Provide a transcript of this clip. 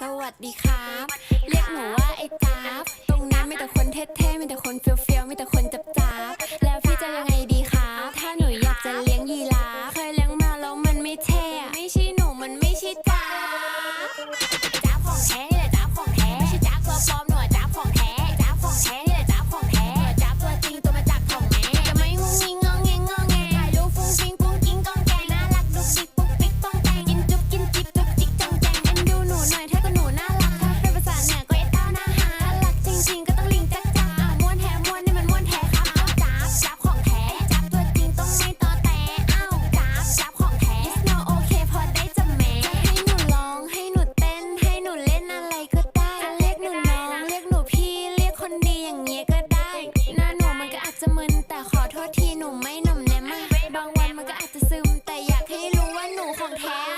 สวัสดีครับ เรียกหนูว่าไอ้จ๊าบตรงนั้นมีแต่คนเท่ๆมีแต่คนเฟี้ยวๆมีแต่คนจับจ้าบแล้วพี่จะยังไงดีครับ ถ้าหนูอยากจะเลี้ยงยีราฟเคยเลี้ยงมาแล้วมันไม่เท่ จะมึนแต่ขอโทษทีหนูไม่หนุ่มแนมบางวันมันก็อาจจะซึม แต่อยากให้รู้ว่าหนูของแท้